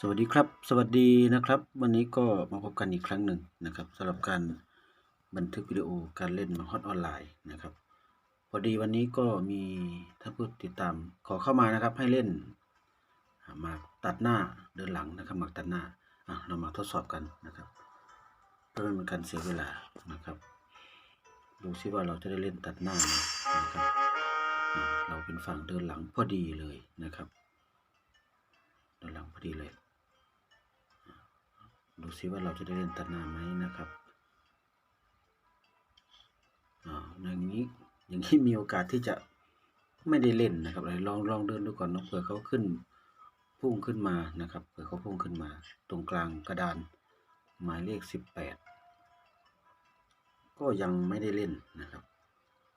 สวัสดีครับ สวัสดีนะครับ วันนี้ก็มาพบกันอีกครั้งหนึ่งนะครับสำหรับการบันทึกวิดีโอการเล่นฮอตออนไลน์นะครับ พอดีวันนี้ก็มีท่านผู้ติดตามขอเข้ามานะครับให้เล่นมาตัดหน้าเดินหลังนะครับมาตัดหน้าเรามาทดสอบกันนะครับเพื่อไม่เป็นการเสียเวลานะครับ ดูซิว่าเราจะได้เล่นตัดหน้าไหมนะครับเราเป็นฝั่งเดินหลังพอดีเลยนะครับเดินหลังพอดีเลย ดูซิว่าเราจะได้เล่นตัดหน้าไหมนะครับอ่าอย่างนี้อย่างนี้มีโอกาสที่จะไม่ได้เล่นนะครับเลยลองลองเดินดูก่อนเนาะเผื่อเขาขึ้นพุ่งขึ้นมานะครับเผื่อเขาพุ่งขึ้นมา ตรงกลางกระดานหมายเลขสิบแปดก็ยังไม่ได้เล่นนะครับ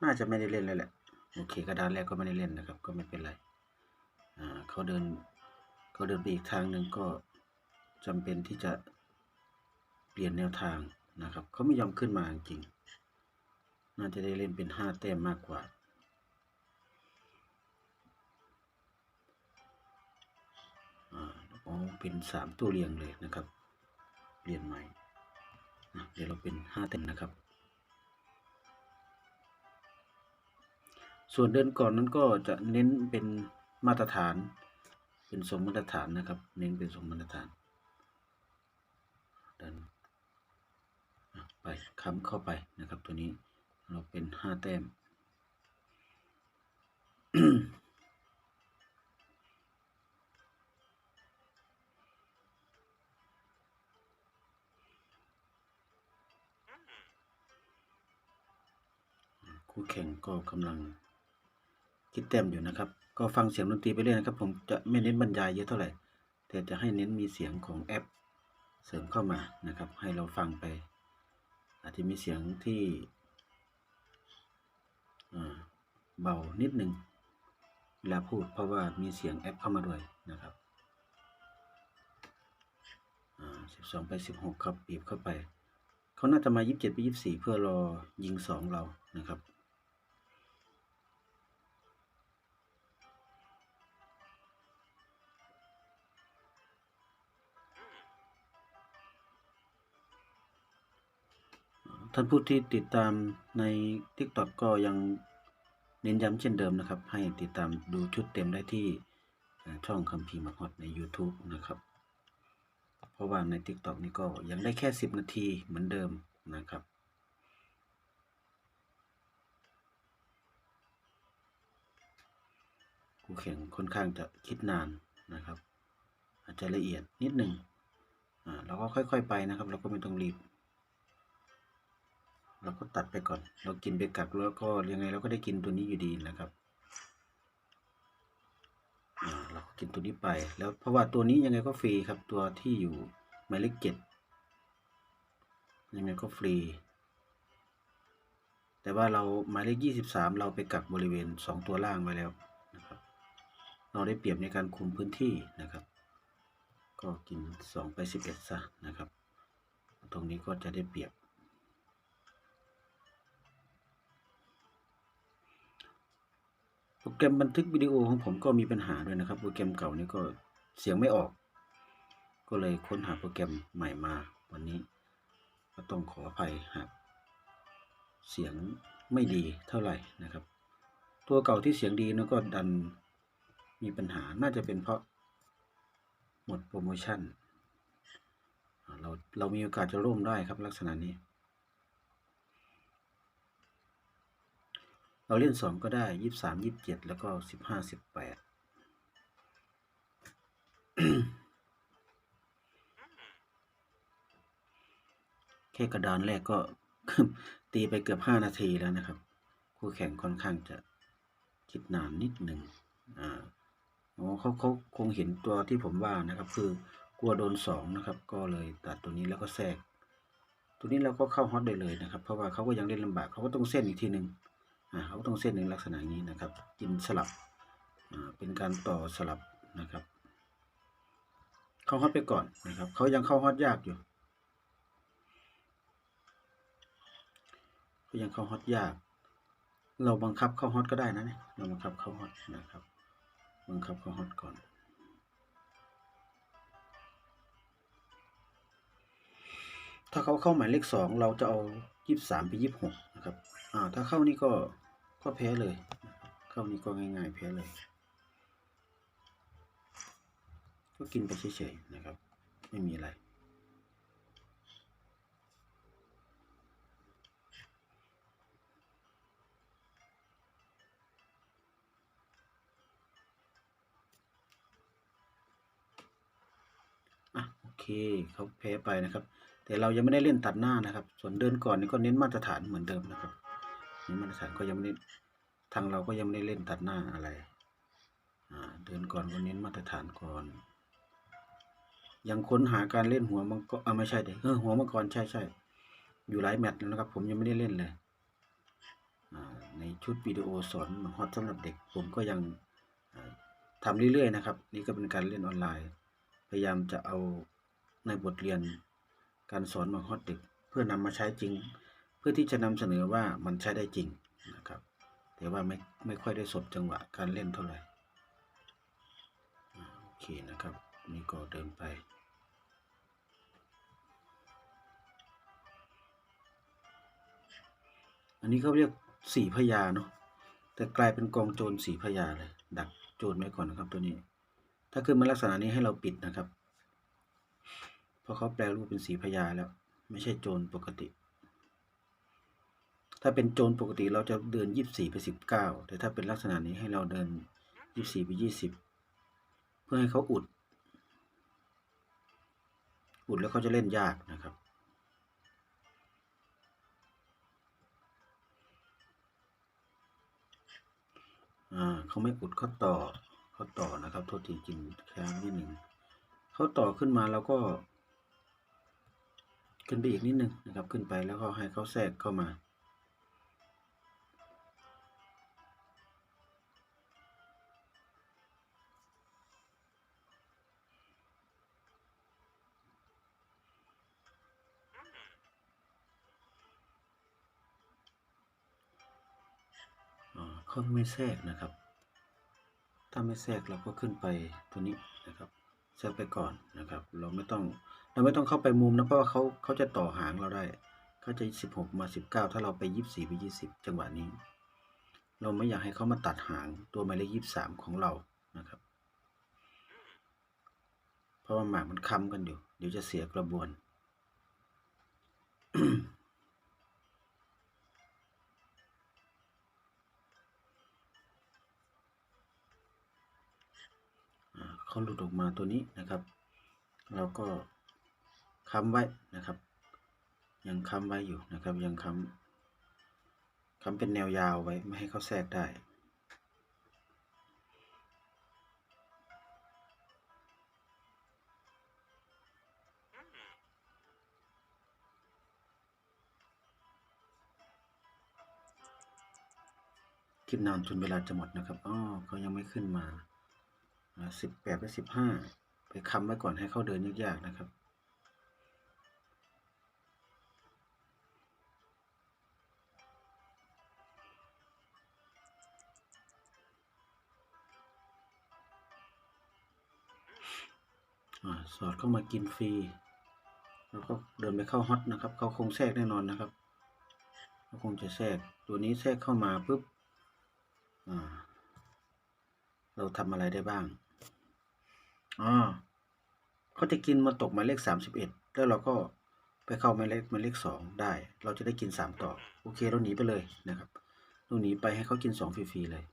น่าจะไม่ได้เล่นแล้วแหละโอเคกระดานแรกก็ไม่ได้เล่นนะครับ ก็ไม่เป็นไรอ่าเขาเดินเขาเดินไปอีกทางหนึ่งก็จำเป็นที่จะ ลี่ยนแนวทางนะครับ เขาไม่ยอมขึ้นมาจริง น่าจะได้เล่นเป็นห้าแต้มมากกว่า อ๋อ เป็นสามตัวเรียงเลยนะครับเปลี่ยนใหม่ เดี๋ยวเราเป็นห้าแต้มนะครับ ส่วนเดินก่อนนั้นก็จะเน้นเป็นมาตรฐาน เป็นสมมาตรฐานนะครับ เน้นเป็นสมมาตรฐานเดินอะไป ค้ำเข้าไปนะครับตัวนี้เราเป็นห้าแต้มคู่แข่งก็กำลังคิดแต้มอยู่นะครับ ก็ฟังเสียงดนตรีไปเรื่อยนะครับ ผมจะไม่เน้นบรรยายเยอะเท่าไหร่ แต่จะให้เน้นมีเสียงของแอปเสริมเข้ามานะครับ ให้เราฟังไป อาจจะมีเสียงที่เบานิดหนึ่งเวลาพูดเพราะว่ามีเสียงแอปเข้ามาด้วยนะครับสิบสองไปสิบหกครับบีบเข้าไป เขาน่าจะมายี่สิบเจ็ดไปยี่สิบสี่เพื่อรอยิงสองเรานะครับ ท่านผู้ที่ติดตามใน TikTok ก็ยังเน้นย้ำเช่นเดิมนะครับ ให้ติดตามดูชุดเต็มได้ที่ช่องคัมภีร์มาฮอดใน YouTube นะครับ เพราะว่าใน TikTok นี่ก็ยังได้แค่ 10 นาทีเหมือนเดิมนะครับคู่แข่งค่อนข้างจะคิดนานนะครับ อาจจะละเอียดนิดหนึ่งอ่าเราก็ค่อย ๆ ไปนะครับ เราก็ไม่ต้องรีบ เราก็ตัดไปก่อน เรากินไปกักแล้วก็ยังไงเราก็ได้กินตัวนี้อยู่ดีนะครับอ่าเราก็กินตัวนี้ไป แล้วเพราะว่าตัวนี้ยังไงก็ฟรีครับ ตัวที่อยู่หมายเลขเจ็ดยังไงก็ฟรี แต่ว่าเราหมายเลขยี่สิบสามเราไปกักบริเวณสองตัวล่างไว้แล้วนะครับ เราได้เปรียบในการคุมพื้นที่นะครับ ก็กินสองไปสิบเอ็ดซะนะครับ ตรงนี้ก็จะได้เปรียบ โปรแกรมบันทึกวิดีโอของผมก็มีปัญหาด้วยนะครับ โปรแกรมเก่านี่ก็เสียงไม่ออก ก็เลยค้นหาโปรแกรมใหม่มาวันนี้ ก็ต้องขออภัยหากเสียงไม่ดีเท่าไหร่นะครับ ตัวเก่าที่เสียงดีนะก็ดันมีปัญหาน่าจะเป็นเพราะหมดโปรโมชั่น เราเรามีโอกาสจะร่วมได้ครับลักษณะนี้ เราเล่นสองก็ได้ยี่สามยี่บเจ็ดแล้วก็สิบห้าสิบแปดแค่กระดานแรกก็ตีไปเกือบห้านาทีแล้วนะครับ คู่แข่งค่อนข้างจะคิดนานนิดหนึ่งอ่าอ๋อเขาเขาคงเห็นตัวที่ผมว่านะครับ คือกลัวโดนสองนะครับ ก็เลยตัดตัวนี้แล้วก็แทรกตัวนี้เราก็เข้าฮอตได้เลยนะครับ เพราะว่าเขาก็ยังเล่นลำบากเขาก็ต้องเส้นอีกทีหนึ่ง เขาต้องเส้นในลักษณะนี้นะครับกินสลับเป็นการต่อสลับนะครับ เข้าฮอตไปก่อนนะครับเขายังเข้าฮอตยากอยู่ก็ยังเข้าฮอตยาก เราบังคับเข้าฮอตก็ได้นะเนี่ยเราบังคับเข้าฮอตนะครับ บังคับเข้าฮอตก่อนถ้าเขาเข้าหมายเลขสองเราจะเอายี่สามไปยี่หกนะครับ อ่าถ้าเข้านี่ก็ก็แพ้เลย เข้านี่ก็ง่ายๆแพ้เลย ก็กินไปเฉยๆนะครับ ไม่มีอะไรอะโอเคเขาแพ้ไปนะครับ แต่เรายังไม่ได้เล่นตัดหน้านะครับ ส่วนเดินก่อนนี่ก็เน้นมาตรฐานเหมือนเดิมนะครับ น้นมาตรฐานก็ยังไม่ได้ทางเราก็ยังไม่ได้เล่นตัดหน้าอะไรเดินก่อนก็เน้นมาตรฐานก่อนยังค้นหาการเล่นหัวมังกรอ่าไม่ใช่เด็เออหัวมังกรใช่ใช่อยู่หลายแมตช์แล้วนะครับ ผมยังไม่ได้เล่นเลยในชุดวิดีโอสอนฮอตสำหรับเด็ก ผมก็ยังทำเรื่อยๆนะครับ นี่ก็เป็นการเล่นออนไลน์ พยายามจะเอาในบทเรียนการสอนมาฮอตเด็ก เพื่อนำมาใช้จริง เพื่อที่จะนำเสนอว่ามันใช้ได้จริงนะครับแต่ว่าไม่ไม่ค่อยได้สบจังหวะการเล่นเท่าไหร่โอเคนะครับนี่ก็เดินไปอันนี้เขาเรียกสีพญาเนาะแต่กลายเป็นกองโจรสีพญาเลย ดักโจรไว้ก่อนนะครับตัวนี้ ถ้าขึ้นมาลักษณะนี้ให้เราปิดนะครับ เพราะเขาแปลรูปเป็นสีพญาแล้ว ไม่ใช่โจรปกติ ถ้าเป็นโจรปกติเราจะเดินยี่สิบสี่ไปสิบเก้าแต่ถ้าเป็นลักษณะนี้ให้เราเดินยี่สิบสี่ไปยี่สิบเพื่อให้เขาอุด อุดแล้วเขาจะเล่นยากนะครับ อ่าเขาไม่อุดเขาต่อเขาต่อนะครับ โทษทีกินแค่นิดหนึ่งเขาต่อขึ้นมาแล้วก็ ขึ้นไปอีกนิดหนึ่งนะครับ ขึ้นไปแล้วก็ให้เขาแทรกเข้ามา อ่าไม่แทรกนะครับ ถ้าไม่แทรกเราก็ขึ้นไปตัวนี้นะครับแทรกไปก่อนนะครับ เราไม่ต้องเราไม่ต้องเข้าไปมุมนะเพราะว่าเขาเขาจะต่อหางเราได้เขาจะสิบหกมาสิบเก้าถ้าเราไปยี่สี่ไปยี่สิบจังหวะนี้ เราไม่อยากให้เขามาตัดหางตัวหมายเลขยี่สามของเรานะครับ เพราะว่าหมากมันค้ำกันอยู่ เดี๋ยวจะเสียกระบวน เขาหลุดออกมาตัวนี้นะครับ เราก็ค้ำไว้นะครับ ยังค้ำไว้อยู่นะครับ ยังค้ำค้ำเป็นแนวยาวไว้ไม่ให้เขาแทรกได้คิดนานจนเวลาจะหมดนะครับ อ๋อเขายังไม่ขึ้นมา สิบแปดไปสิบห้าไปค้ำไว้ก่อนให้เขาเดินยากๆนะครับอสอดเข้ามากินฟรี แล้วก็เดินไปเข้าฮอตนะครับ เขาคงแทรกแน่นอนนะครับเขาคงจะแทรก ตัวนี้แทรกเข้ามาปุ๊บเราทำอะไรได้บ้าง อ่าเขาจะกินมาตกหมายเลขสามสิบเอ็ดแล้วเราก็ไปเข้าหมายเลขหมายเลขสองได้ เราจะได้กินสามต่อ โอเคเราหนีไปเลยนะครับเราหนีไปให้เขากินสองฟรีๆเลย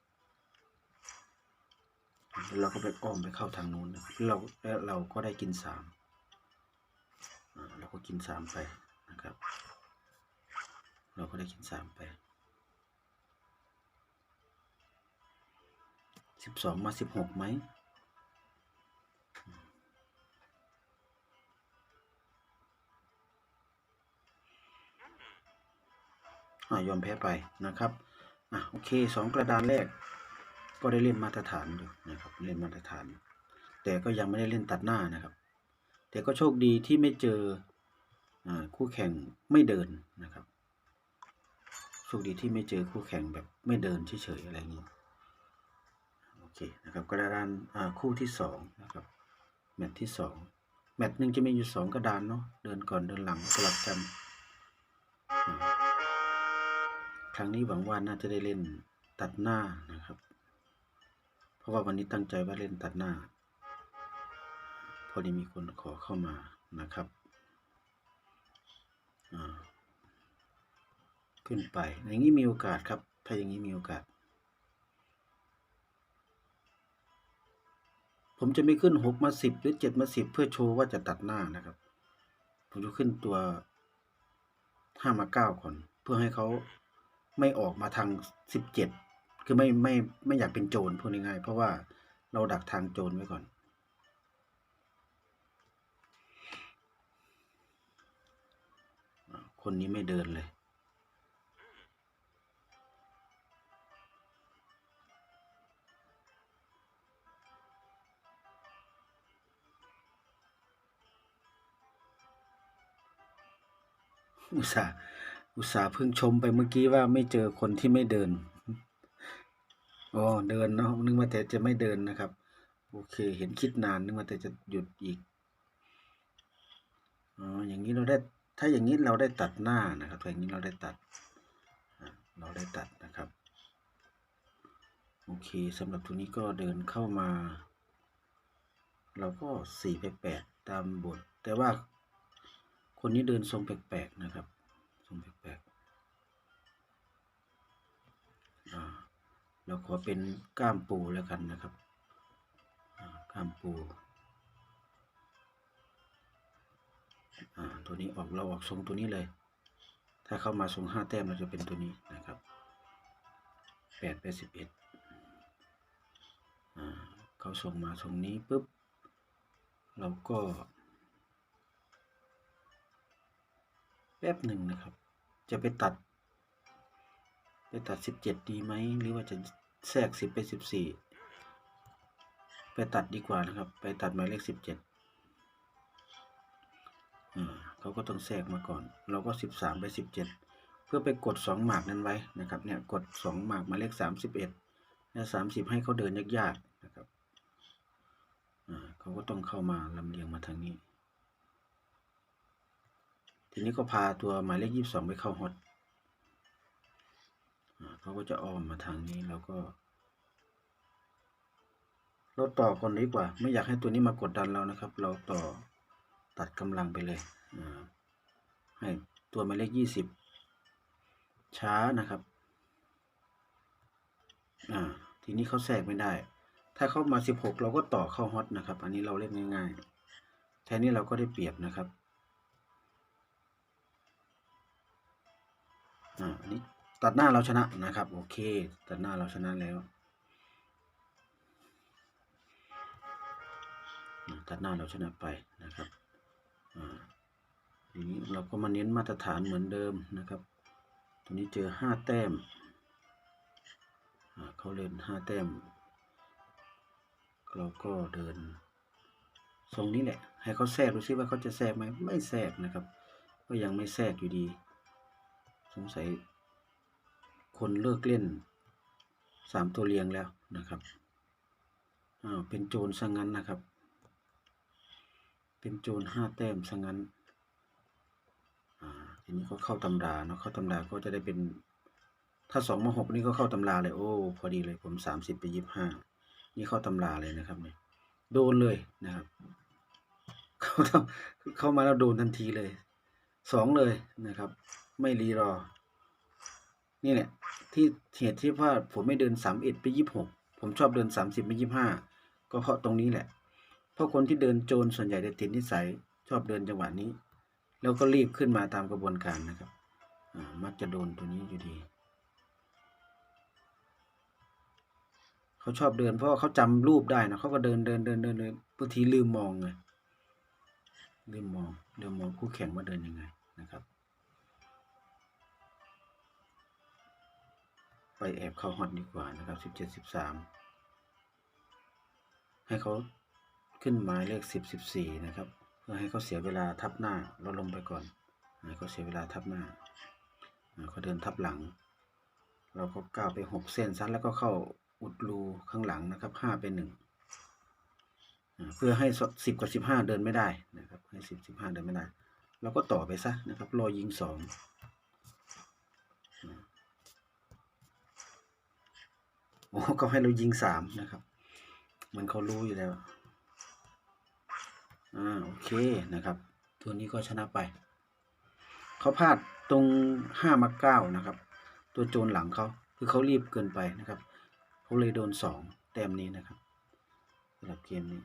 แล้วเราก็ไปอ้อมไปเข้าทางนู้นนะครับเราแล้วเราก็ได้กินสามอ่าเราก็กินสามไปนะครับ เราก็ได้กินสามไปสิบสองมาสิบหกไหม ยอมแพ้ไปนะครับอะโอเคสองกระดานแรก ก็ได้เล่นมาตรฐานอยู่นะครับเล่นมาตรฐาน แต่ก็ยังไม่ได้เล่นตัดหน้านะครับ แต่ก็โชคดีที่ไม่เจออคู่แข่งไม่เดินนะครับโชคดีที่ไม่เจอคู่แข่งแบบไม่เดินเฉยๆอะไรอย่างนี้โอเคนะครับกระดานคู่ที่สองนะครับแมตช์ที่สองแมตช์หนึ่งจะมีอยู่สองกระดานเนาะเดินก่อนเดินหลังสลับกันอ่า ครั้งนี้หวังว่าน่าจะได้เล่นตัดหน้านะครับ เพราะว่าวันนี้ตั้งใจว่าเล่นตัดหน้า พอดีมีคนขอเข้ามานะครับอ่าขึ้นไป อย่างนี้มีโอกาสครับ ถ้าอย่างนี้มีโอกาส ผมจะไม่ขึ้นหกมาสิบหรือเจ็ดมาสิบเพื่อโชว์ว่าจะตัดหน้านะครับ ผมจะขึ้นตัวห้ามาเก้าก่อน เพื่อให้เขา ไม่ออกมาทางสิบเจ็ดคือไม่ไม่ไม่อยากเป็นโจรพูดง่ายๆเพราะว่าเราดักทางโจรไว้ก่อน คนนี้ไม่เดินเลยอุตส่าห์ อุตส่าห์เพิ่งชมไปเมื่อกี้ว่าไม่เจอคนที่ไม่เดินอ๋อเดินเนาะนึกว่าแต่จะไม่เดินนะครับ โอเค เห็นคิดนานนึกว่าแต่จะหยุดอีกอ๋ออย่างนี้เราได้ ถ้าอย่างนี้เราได้ตัดหน้านะครับอย่างนี้เราได้ตัด เราได้ตัดนะครับ โอเคสำหรับตัวนี้ก็เดินเข้ามา เราก็สี่ไปแปดตามบท แต่ว่าคนนี้เดินทรงแปลกๆนะครับ ทรงแปลกๆอ่าเราขอเป็นก้ามปูแล้วกันนะครับก้ามปูตัวนี้ออกเราออกทรงตัวนี้เลย ถ้าเข้ามาทรงห้าแต้มเราจะเป็นตัวนี้นะครับแปดไปดสิบเอ็ดเขาส่งมาทรงนี้ปุ๊บ เราก็ ป๊บหนึ่งนะครับ จะไปตัด ไปตัดสิบเจ็ดดีไหม หรือว่าจะแทรกสิบไปสิบสี่ไปตัดดีกว่านะครับ ไปตัดหมายเลขสิบเจ็ดอ่าเขาก็ต้องแทรกมาก่อน เราก็สิบสามไปสิบเจ็ดเพื่อไปกดสองหมากนั้นไว้นะครับ เนี่ย กดสองหมากหมายเลขสามสิบเอ็ดและสามสิบให้เขาเดินยากๆนะครับเขาก็ต้องเข้ามาลำเลียงมาทางนี้ ทีนี้ก็พาตัวหมายเลขยี่สิบสองไปเข้าฮอตเขาก็จะอ้อมมาทางนี้แล้วก็เราต่อก่อนดีกว่า ไม่อยากให้ตัวนี้มากดดันเรานะครับ เราต่อตัดกำลังไปเลยให้ตัวหมายเลขยี่สิบช้านะครับทีนี้เขาแทรกไม่ได้ ถ้าเข้ามาสิบหกเราก็ต่อเข้าฮอตนะครับ อันนี้เราเล่นง่ายๆ แทนนี้เราก็ได้เปรียบนะครับ อ่าอันนี้ตัดหน้าเราชนะนะครับ โอเค ตัดหน้าเราชนะแล้วตัดหน้าเราชนะไปนะครับอ่าทีนี้เราก็มาเน้นมาตรฐานเหมือนเดิมนะครับ ตัวนี้เจอห้าแต้มอ่าเขาเล่นห้าแต้ม เราก็เดินทรงนี้แหละ ให้เขาแทรกดูซิว่าเขาจะแทรกไหมไม่แทรกนะครับ ก็ยังไม่แทรกอยู่ดี สงสัย คนเลิกเล่นสามตัวเรียงแล้วนะครับอ้าวเป็นโจรซะงั้นนะครับ เป็นโจรห้าแต้มซะงั้นอ่าทีนี้ก็เข้าตำราเนาะเข้าตำราก็จะได้เป็นถ้าสองมาหกนี่ก็เข้าตำราเลย โอ้พอดีเลยผมสามสิบไปยี่สิบห้านี่เข้าตำราเลยนะครับเนี่ยโดนเลยนะครับ เข้าเข้ามาแล้วโดนทันทีเลยสองเลยนะครับ ไม่รีรอ นี่แหละ ที่เหตุที่ว่าผมไม่เดินสามเอ็ดไปยี่หกผมชอบเดินสามสิบไปยี่ห้าก็เพราะตรงนี้แหละ เพราะคนที่เดินโจรส่วนใหญ่จะติดนิสัย ชอบเดินจังหวะนี้ แล้วก็รีบขึ้นมาตามกระบวนการนะครับมักจะโดนตัวนี้อยู่ดี เขาชอบเดินเพราะเขาจำรูปได้นะเขาก็เดินเดินเดินเดินเดินบางทีลืมมองไงลืมมองลืมมองคู่แข่งว่าเดินยังไงนะครับ ไปแอบเข้าฮอตดีกว่านะครับสิบเจ็ดสิบสามให้เขาขึ้นหมายเลขสิบสิบสี่นะครับ เพื่อให้เขาเสียเวลาทับหน้าเราลงไปก่อนให้เขาเสียเวลาทับหน้าเขาเดินทับหลัง เราก็ก้าวไปหกเส้นซัดแล้วก็เข้าอุดรูข้างหลังนะครับห้าไปหนึ่งเพื่อให้สิบกับสิบห้าเดินไม่ได้นะครับ ให้สิบสิบห้าเดินไม่ได้ เราก็ต่อไปซะนะครับรอยิงสองอ่า เขาให้เรายิงสามนะครับ เหมือนเขารู้อยู่แล้ว อ่าโอเคนะครับ ตัวนี้ก็ชนะไป เขาพลาดตรงห้ามาเก้านะครับ ตัวโจรหลังเขาคือเขารีบเกินไปนะครับเขาเลยโดนสองแต้มนี้นะครับสำหรับเกมนี้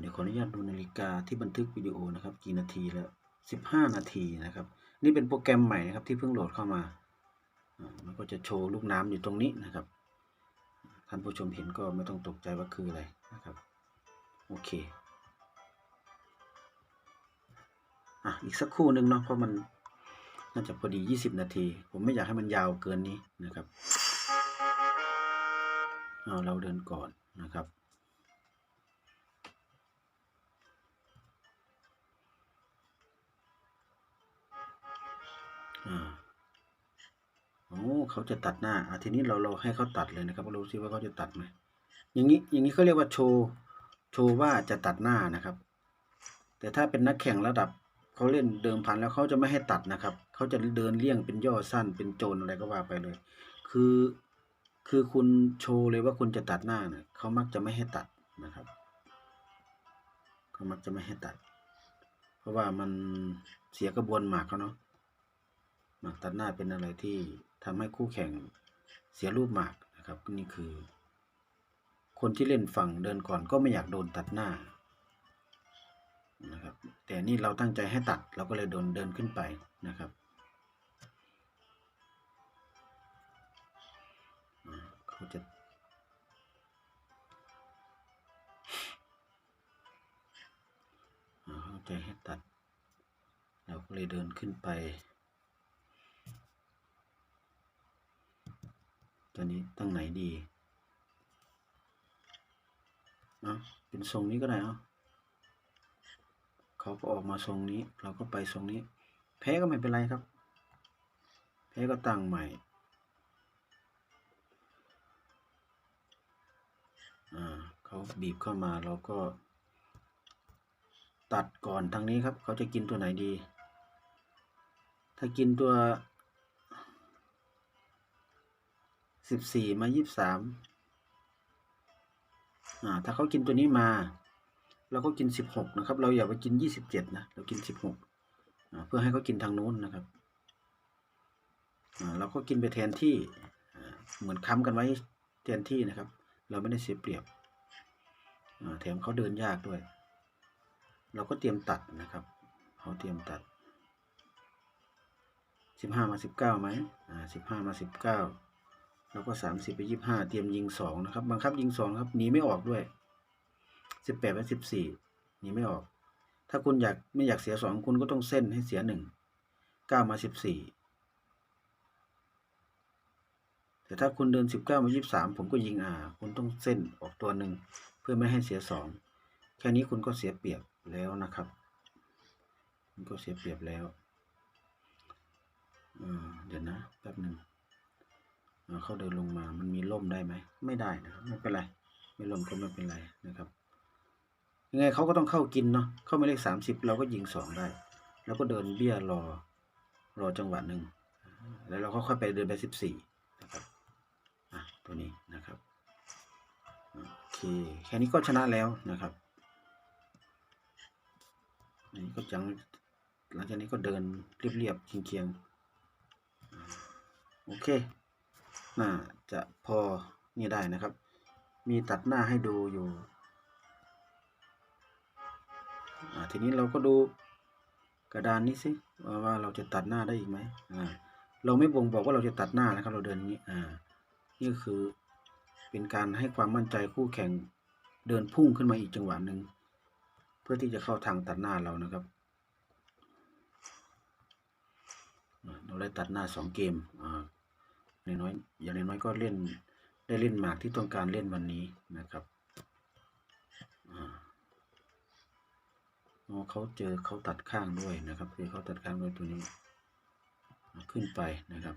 เดี๋ยวขออนุญาตดูนาฬิกาที่บันทึกวิดีโอนะครับ กี่นาทีแล้วสิบห้านาทีนะครับ นี่เป็นโปรแกรมใหม่นะครับที่เพิ่งโหลดเข้ามา มันก็จะโชว์ลูกน้ำอยู่ตรงนี้นะครับ ท่านผู้ชมเห็นก็ไม่ต้องตกใจว่าคืออะไรนะครับ โอเค อะ อีกสักครู่หนึ่งเนาะ เพราะมันน่าจะพอดี 20 นาที ผมไม่อยากให้มันยาวเกินนี้นะครับ เอาเราเดินก่อนนะครับอ่า เขาจะตัดหน้าอะทีนี้เราเราให้เขาตัดเลยนะครับเราดูซิว่าเขาจะตัดไหมอย่างนี้อย่างนี้เขาเรียกว่าโชว์โชว์ว่าจะตัดหน้านะครับ แต่ถ้าเป็นนักแข่งระดับเขาเล่นเดิมพันแล้วเขาจะไม่ให้ตัดนะครับเขาจะเดินเลี่ยงเป็นย่อสั้นเป็นโจรอะไรก็ว่าไปเลย คือคือคุณโชว์เลยว่าคุณจะตัดหน้าเนี่ยเขามักจะไม่ให้ตัดนะครับเขามักจะไม่ให้ตัด เพราะว่ามันเสียกระบวนหมากเขาเนาะหมากตัดหน้าเป็นอะไรที่ ทำให้คู่แข่งเสียรูปหมากนะครับ นี่คือ คนที่เล่นฝั่งเดินก่อนก็ไม่อยากโดนตัดหน้านะครับแต่นี่เราตั้งใจให้ตัดเราก็เลยโดนเดินขึ้นไปนะครับ เขาจะอ่าเข้าใจให้ตัด เราก็เลยเดินขึ้นไป ตอนนี้ตั้งไหนดีเนาะเป็นทรงนี้ก็ได้เนาะเขาก็ออกมาทรงนี้ เราก็ไปทรงนี้ แพ้ก็ไม่เป็นไรครับ แพ้ก็ตั้งใหม่อ่าเขาบีบเข้ามาเราก็ ตัดก่อนทางนี้ครับ เขาจะกินตัวไหนดี ถ้ากินตัว สิบสี่มายี่สิบสามอ่าถ้าเขากินตัวนี้มาเราก็กินสิบหกนะครับ เราอย่าไปกินยี่สิบเจ็ดนะเรากินสิบหกเพื่อให้เขากินทางนู้นนะครับอ่าเราก็กินไปแทนที่เหมือนค้ำกันไว้แทนที่นะครับ เราไม่ได้เสียเปรียบอ่าแถมเขาเดินยากด้วย เราก็เตรียมตัดนะครับเขาเตรียมตัดสิบห้ามาสิบเก้าไหมอ่าสิบห้ามาสิบเก้า แล้วก็สามสิบไปยี่ห้าเตรียมยิงสองนะครับ บังคับยิงสองครับหนีไม่ออกด้วยสิบแปดไปสิบสี่หนีไม่ออก ถ้าคุณอยากไม่อยากเสียสองคุณก็ต้องเส้นให้เสียหนึ่งเก้ามาสิบสี่แต่ถ้าคุณเดินสิบเก้ามายี่สามผมก็ยิงอ่าคุณต้องเส้นออกตัวหนึ่งเพื่อไม่ให้เสียสองแค่นี้คุณก็เสียเปรียบแล้วนะครับ คุณก็เสียเปรียบแล้วเดี๋ยวนะแป๊บหนึ่ง เขาเดินลงมา มันมีล่มได้ไหม ไม่ได้นะครับไม่เป็นไร ไม่ล่มก็ไม่เป็นไรนะครับ ยังไงเขาก็ต้องเข้ากินเนาะ เข้ามาเลขสามสิบเราก็ยิงสองได้ แล้วก็เดินเบี้ยรอ รอจังหวะหนึ่ง แล้วเราก็ค่อยไปเดินไปสิบสี่นะครับ อะ ตัวนี้นะครับ โอเค แค่นี้ก็ชนะแล้วนะครับอันนี้ก็จัง หลังจากนี้ก็เดินเรียบๆเคียงๆ โอเค น่าจะพอนี่ได้นะครับ มีตัดหน้าให้ดูอยู่ ทีนี้เราก็ดูกระดานนี้สิว่าว่าเราจะตัดหน้าได้อีกไหมเราไม่บ่งบอกว่าเราจะตัดหน้านะครับ เราเดินอย่างนี้อ่านี่คือเป็นการให้ความมั่นใจคู่แข่งเดินพุ่งขึ้นมาอีกจังหวะหนึ่งเพื่อที่จะเข้าทางตัดหน้าเรานะครับเราได้ตัดหน้าสองเกมอ่า อย่างน้อยอย่างน้อยก็เล่นได้เล่นหมากที่ต้องการเล่นวันนี้นะครับอ๋อเขาเจอเขาตัดข้างด้วยนะครับคือเขาตัดข้างด้วยตัวนี้ ขึ้นไปนะครับ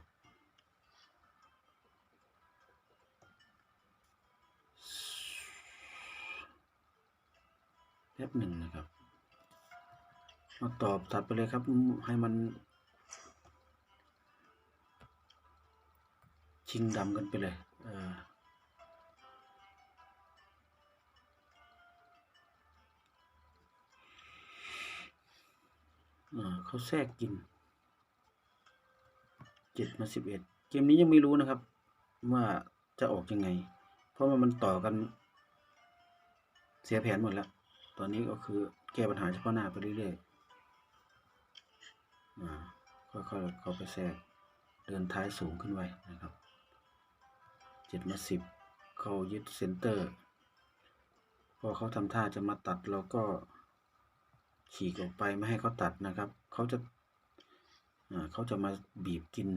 หนึ่งนะครับ มาตอบตัดไปเลยครับ ให้มัน ชิงดำกันไปเลยเขาแทรกกินเจ็ดมาสิบเอ็ดเกมนี้ยังไม่รู้นะครับ ว่าจะออกยังไง เพราะว่ามันต่อกัน เสียแผนหมดแล้ว ตอนนี้ก็คือแก้ปัญหาเฉพาะหน้าไปเรื่อยๆอ่าค่อยๆเขาไปแทรกเดินท้ายสูงขึ้นไว้นะครับ จ็ดมาสิบเขายึดเซนเตอร์ พอเขาทำท่าจะมาตัดเราก็ขี่ออกไปไม่ให้เขาตัดนะครับ เขาจะเขาจะมาบีบกิน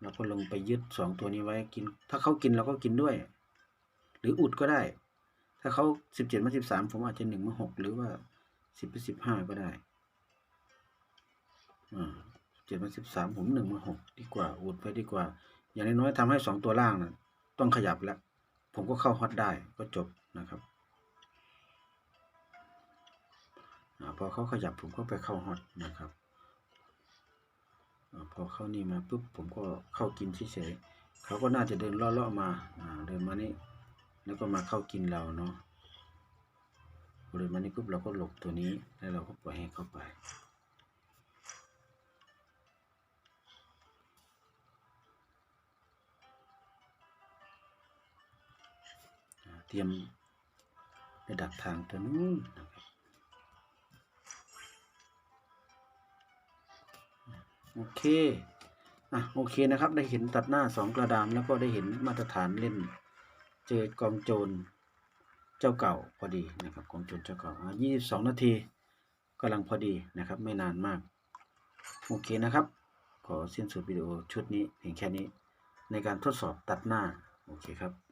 เราก็ลงไปยึดสองตัวนี้ไว้กิน ถ้าเขากินเราก็กินด้วย หรืออุดก็ได้ ถ้าเขาสิบเจ็ดมาสิบสามผมอาจจะหนึ่งมาหกหรือว่าสิบไปสิบห้าก็ได้อ่าเจ็ดมาสิบสามผมหนึ่งมาหกดีกว่าอุดไปดีกว่า อย่างน้อยๆทำให้สองตัวล่างนะต้องขยับแล้วผมก็เข้าฮอตได้ก็จบนะครับอพอเขาขยับผมก็ไปเข้าฮอตนะครับอพอเข้านี่มาปุ๊บผมก็เข้ากินเฉยๆเขาก็น่าจะเดินลาะๆมาอเดินมานี่แล้วก็มาเข้ากินเราเนาะเดินมานี่ปุ๊บเราก็หลบตัวนี้แล้วเราก็ปล่อยให้เข้าไป เตรียมไปดักทางตัวนู้นนะครับโอเคอะโอเคนะครับ ได้เห็นตัดหน้าสองกระดานแล้วก็ได้เห็นมาตรฐานเล่น เจอกองโจรเจ้าเก่าพอดีนะครับกองโจรเจ้าเก่าอะยี่สิบสองนาทีกำลังพอดีนะครับ ไม่นานมาก โอเคนะครับ ขอสิ้นสุดวิดีโอชุดนี้เพียงแค่นี้ ในการทดสอบตัดหน้า โอเคครับ